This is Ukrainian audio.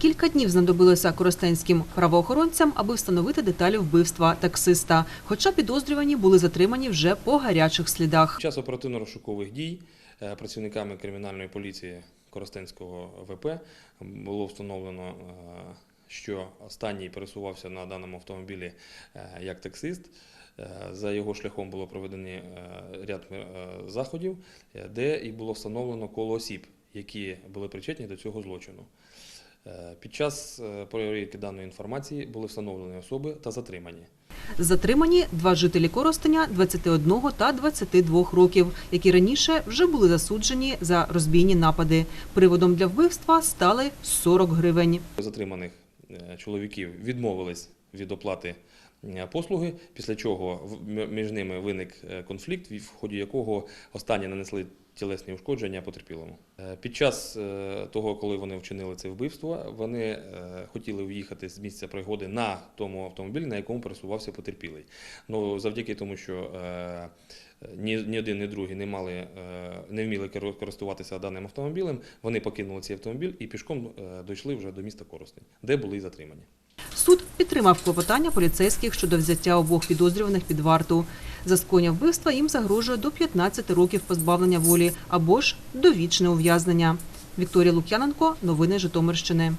Кілька днів знадобилося коростенським правоохоронцям, аби встановити деталі вбивства таксиста. Хоча підозрювані були затримані вже по гарячих слідах. Під час оперативно-розшукових дій е, працівниками кримінальної поліції Коростенського ВП було встановлено, е, що останній пересувався на даному автомобілі е, як таксист. За його шляхом було проведені е, ряд заходів, де і було встановлено коло осіб, які були причетні до цього злочину. Е, Під час е, перевірки даної інформації були встановлені особи та затримані. Затримані два жителі Коростеня 21 та 22 років, які раніше вже були засуджені за розбійні напади. Приводом для вбивства стали 40 гривень. затриманих е, чоловіків відмовились від оплати послуги, після чого між ними виник е, конфлікт, в ході якого останні нанесли тілесні ушкодження потерпілому. Е, Під час е, того, коли вони вчинили це вбивство, вони е, хотіли уїхати з місця пригоди на тому автомобілі, на якому пересувався потерпілий. Ну, завдяки тому, що е, ні, ні один, ні другий не мали, е, не вміли користуватися даним автомобілем, вони покинули цей автомобіль і пішком е, дійшли вже до міста Коростень, де були затримані. Суд підтримав клопотання поліцейських щодо взяття обох підозрюваних під варту. За скоєння вбивства їм загрожує до 15 років позбавлення волі або ж довічне ув'язнення. Вікторія Лук'яненко, новини Житомирщини.